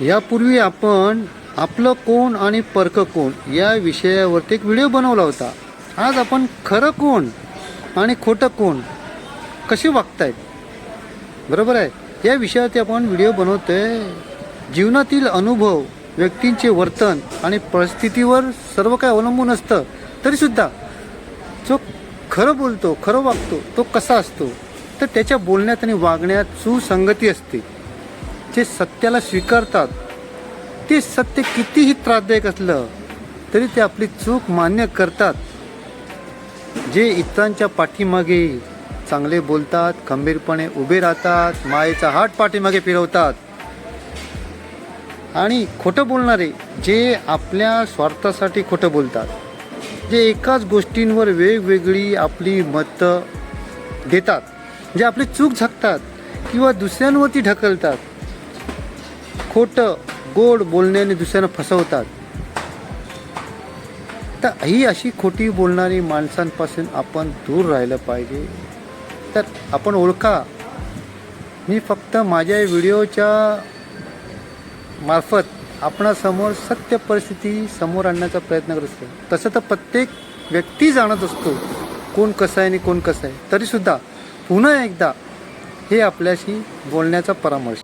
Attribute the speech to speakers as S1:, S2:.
S1: यापूर्वी आपण आपलं कोण आणि परक कोण या विषयावरती एक व्हिडिओ बनवला होता. आज आपण खरं कोण आणि खोटं कोण कसे वागतायत? बरोबर आहे? या विषयावरती आपण व्हिडिओ बनवतोय. जीवनातील अनुभव व्यक्तींचे वर्तन आणि परिस्थितीवर सर्व काय अवलंबून असतं. तरीसुद्धा जो खरं बोलतो खरं वागतो तो कसा असतो? तर त्याच्या बोलण्यात आणि वागण्यात सुसंगती असते. जे सत्याला स्वीकारतात ते सत्य कितीही त्रासदायक असलं तरी ते आपली चूक मान्य करतात. जे इतरांच्या पाठीमागे चांगले बोलतात खंबीरपणे उभे राहतात मायेचा हात पाठीमागे फिरवतात. आणि खोटं बोलणारे जे आपल्या स्वार्थासाठी खोटं बोलतात जे एकाच गोष्टींवर वेगवेगळी आपली मतं देतात जे आपली चूक झाकतात किंवा दुसऱ्यांवरती ढकलतात खोटं गोड बोलण्याने दुसऱ्यांना फसवतात. तर ही अशी खोटी बोलणारी माणसांपासून आपण दूर राहिलं पाहिजे. तर आपण ओळखा मी फक्त माझ्या व्हिडिओच्या मार्फत आपणासमोर सत्य परिस्थिती समोर आणण्याचा प्रयत्न करत असतो. तसं तर प्रत्येक व्यक्ती जाणत असतो कोण कसं आहे आणि कोण कसं आहे. तरीसुद्धा पुन्हा एकदा हे आपल्याशी बोलण्याचा परामर्श.